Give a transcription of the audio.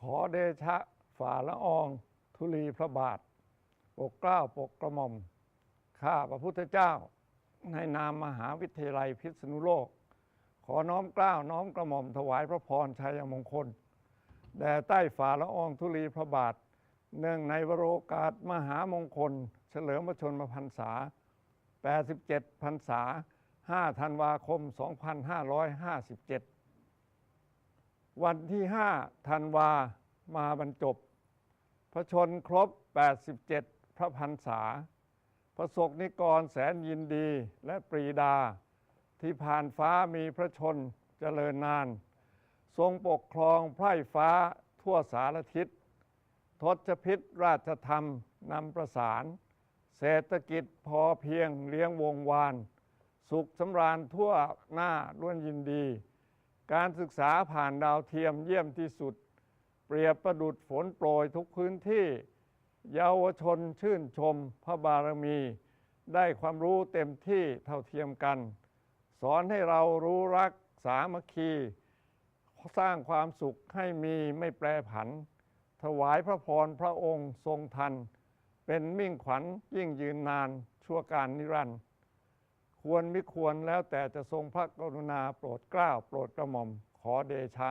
ขอเดชะฝ่าละออง ธุลีพระบาท ปกเกล้าปกกระหม่อม ข้าพระพุทธเจ้า ในนามมหาวิทยาลัยพิษณุโลก ขอน้อมเกล้าน้อมกระหม่อมถวายพระพรชัยมงคล แด่ใต้ฝ่าละอองธุลีพระบาท เนื่องในวโรกาสมหามงคล เฉลิมพระชนมพรรษา 87 พรรษา 5 ธันวาคม 2557 วันที่5ธันวามาบรรจบ พระชนครบ 87 พระพรรษาประสกนิกรแสนยินดีและปรีดา ที่ผ่านฟ้ามีพระชนเจริญนาน ทรงปกครองไพร่ฟ้าทั่วสารทิศ ทศพิษราชธรรมนำประสาน เศรษฐกิจพอเพียงเลี้ยงวงวาน สุขสำราญทั่วหน้าล้วนยินดี การศึกษาผ่านดาวเทียมเยี่ยมที่สุด เปรียบประดุดฝนโปรยทุกพื้นที่ เยาวชนชื่นชมพระบารมี ได้ความรู้เต็มที่เท่าเทียมกัน สอนให้เรารู้รักสามัคคี สร้างความสุขให้มีไม่แปรผัน ถวายพระพรพระองค์ทรงทัน เป็นมิ่งขวัญยิ่งยืนนานชั่วการนิรันดร์ ควรไม่ควรแล้วแต่จะทรงพระกรุณาโปรดเกล้าโปรดกระหม่อมขอเดชะ